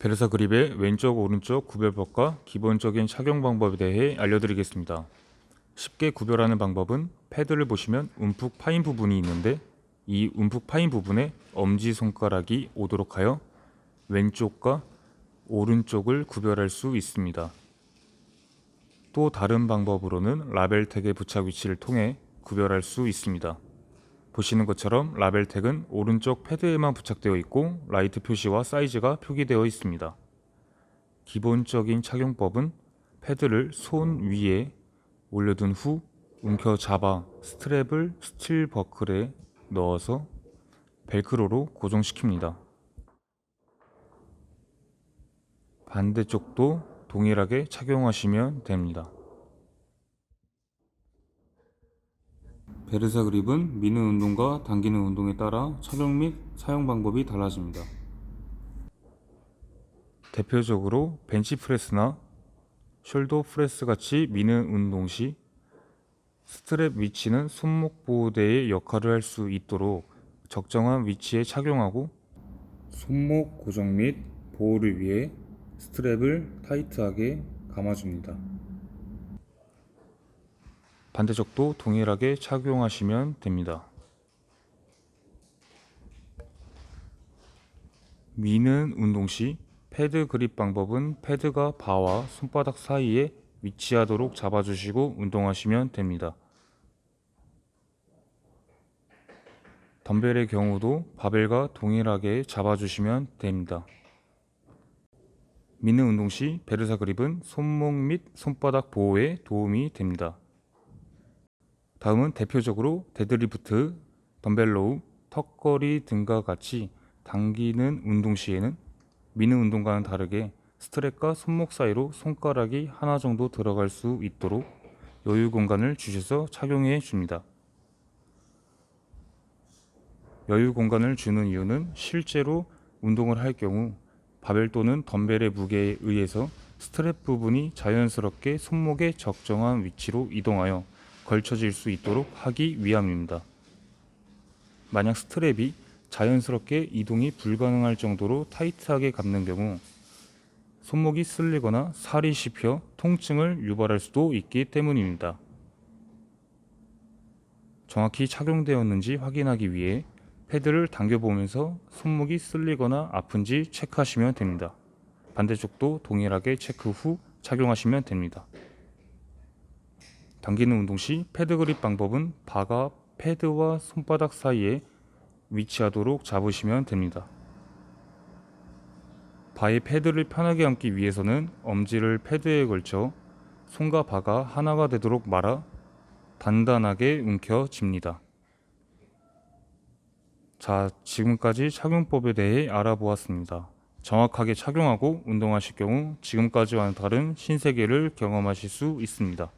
베르사 그립의 왼쪽 오른쪽 구별법과 기본적인 착용 방법에 대해 알려드리겠습니다. 쉽게 구별하는 방법은 패드를 보시면 움푹 파인 부분이 있는데 이 움푹 파인 부분에 엄지 손가락이 오도록 하여 왼쪽과 오른쪽을 구별할 수 있습니다. 또 다른 방법으로는 라벨 택의 부착 위치를 통해 구별할 수 있습니다. 보시는 것처럼 라벨 택은 오른쪽 패드에만 부착되어 있고 라이트 표시와 사이즈가 표기되어 있습니다. 기본적인 착용법은 패드를 손 위에 올려둔 후 움켜 잡아 스트랩을 스틸 버클에 넣어서 벨크로로 고정시킵니다. 반대쪽도 동일하게 착용하시면 됩니다. 베르사 그립은 미는 운동과 당기는 운동에 따라 착용 및 사용 방법이 달라집니다. 대표적으로 벤치프레스나 숄더 프레스 같이 미는 운동 시 스트랩 위치는 손목 보호대의 역할을 할 수 있도록 적정한 위치에 착용하고 손목 고정 및 보호를 위해 스트랩을 타이트하게 감아줍니다. 반대쪽도 동일하게 착용하시면 됩니다. 미는 운동 시 패드 그립 방법은 패드가 바와 손바닥 사이에 위치하도록 잡아주시고 운동하시면 됩니다. 덤벨의 경우도 바벨과 동일하게 잡아주시면 됩니다. 미는 운동 시 베르사 그립은 손목 및 손바닥 보호에 도움이 됩니다. 다음은 대표적으로 데드리프트, 덤벨로우, 턱걸이 등과 같이 당기는 운동 시에는 미는 운동과는 다르게 스트랩과 손목 사이로 손가락이 하나 정도 들어갈 수 있도록 여유 공간을 주셔서 착용해 줍니다. 여유 공간을 주는 이유는 실제로 운동을 할 경우 바벨 또는 덤벨의 무게에 의해서 스트랩 부분이 자연스럽게 손목의 적정한 위치로 이동하여 걸쳐질 수 있도록 하기 위함입니다. 만약 스트랩이 자연스럽게 이동이 불가능할 정도로 타이트하게 감는 경우 손목이 쓸리거나 살이 씹혀 통증을 유발할 수도 있기 때문입니다. 정확히 착용되었는지 확인하기 위해 패드를 당겨보면서 손목이 쓸리거나 아픈지 체크하시면 됩니다. 반대쪽도 동일하게 체크 후 착용하시면 됩니다. 당기는 운동 시 패드 그립 방법은 바가 패드와 손바닥 사이에 위치하도록 잡으시면 됩니다. 바의 패드를 편하게 감기 위해서는 엄지를 패드에 걸쳐 손과 바가 하나가 되도록 말아 단단하게 움켜쥡니다. 자, 지금까지 착용법에 대해 알아보았습니다. 정확하게 착용하고 운동하실 경우 지금까지와는 다른 신세계를 경험하실 수 있습니다.